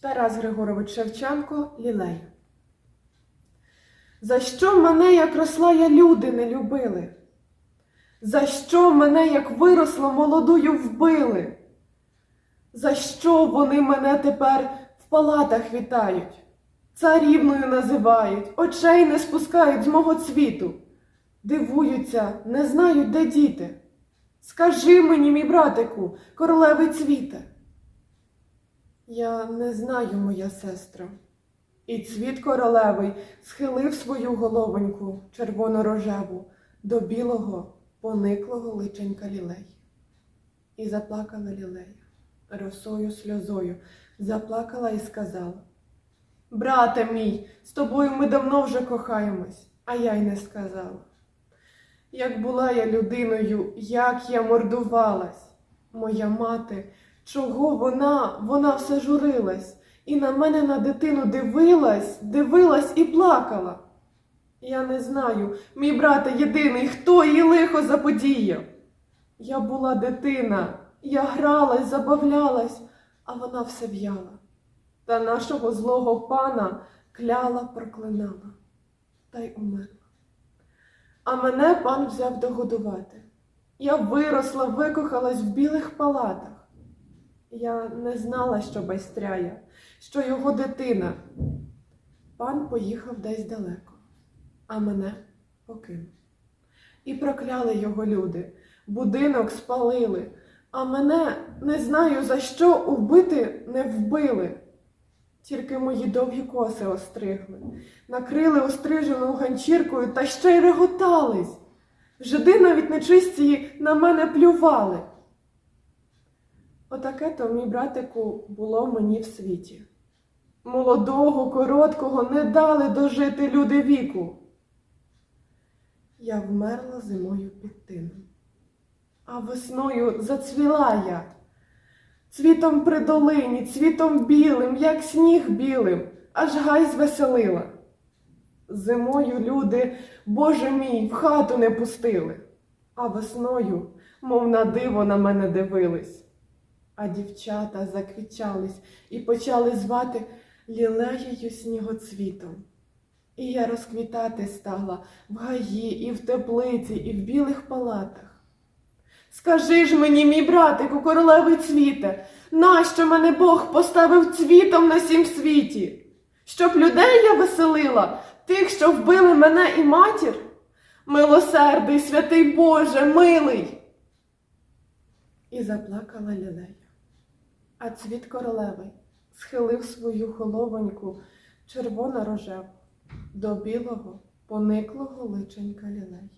Тарас Григорович Шевченко Лілей. За що мене, як росла я, люди не любили? За що мене, як виросла, молодую вбили? За що вони мене тепер в палатах вітають? Царівною називають, очей не спускають з мого цвіту. Дивуються, не знають, де діти. Скажи мені, мій братику, королевий цвіте. Я не знаю, моя сестра. І цвіт королевий схилив свою головоньку червоно-рожеву до білого, пониклого личенька лілей. І заплакала лілея, росою сльозою, заплакала і сказала: Брате мій, з тобою ми давно вже кохаємось, а я й не сказала. Як була я людиною, як я мордувалась, моя мати, чого вона, вона все журилась, і на мене на дитину дивилась, дивилась і плакала. Я не знаю, мій брате єдиний, хто їй лихо заподіяв. Я була дитина, я гралась, забавлялась, а вона все в'яла. Та нашого злого пана кляла, проклинала, та й умерла. А мене пан взяв догодувати. Я виросла, викохалась в білих палатах. Я не знала, що байстряє, що його дитина. Пан поїхав десь далеко, а мене покинув. І прокляли його люди, будинок спалили, а мене не знаю за що убити не вбили. Тільки мої довгі коси остригли, накрили остриженою ганчіркою та ще й реготались. Жиди навіть нечисті на мене плювали. Отаке то, мій братику, було мені в світі. Молодого, короткого не дали дожити люди віку. Я вмерла зимою під тином, а весною зацвіла я. Цвітом при долині, цвітом білим, як сніг білим, аж гай звеселила. Зимою люди, Боже мій, в хату не пустили, а весною, мов на диво, на мене дивились. А дівчата заквічались і почали звати лілеєю снігоцвітом. І я розквітати стала в гаї, і в теплиці, і в білих палатах. Скажи ж мені, мій братику, королевий цвіте, нащо мене Бог поставив цвітом на сім світі? Щоб людей я веселила, тих, що вбили мене і матір? Милосердий, святий Боже, милий. І заплакала лілея. А цвіт королевий схилив свою головоньку червоно рожеву до білого, пониклого личенька лілей.